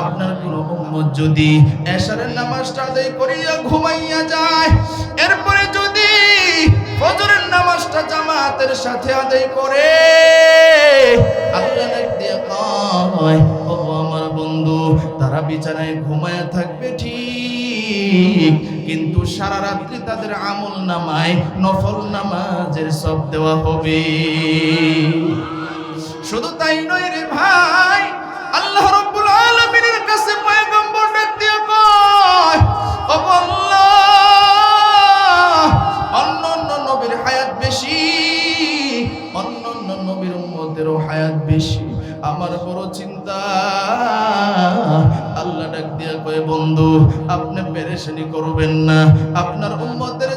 আপনার কোন উম্মত যদি এশারের নামাজটা আদায় করিয়া ঘুমাইয়া যায়, এরপরে যদি ফজরের নামাজটা জামাতের সাথে আদায় করে, আল্লাহ দিয়ে কয়, ও আমার বন্ধু, তারা বিছানায় ঘুমায় থাকবে ঠিক, কিন্তু সারা রাত্রি তাদের আমল নামায় নফল নামাজের সব দেওয়া হবে। শুধু তাই নয় রে ভাই হায়াত বেশি, অন্য অন্য নবীর উম্মতেরও হায়াত বেশি। আমার বড় চিন্তা, আল্লাহ ডাক দিয়া কয়ে, বন্ধু, আপনি পেরেশানি করবেন না। আপনার উম্মতের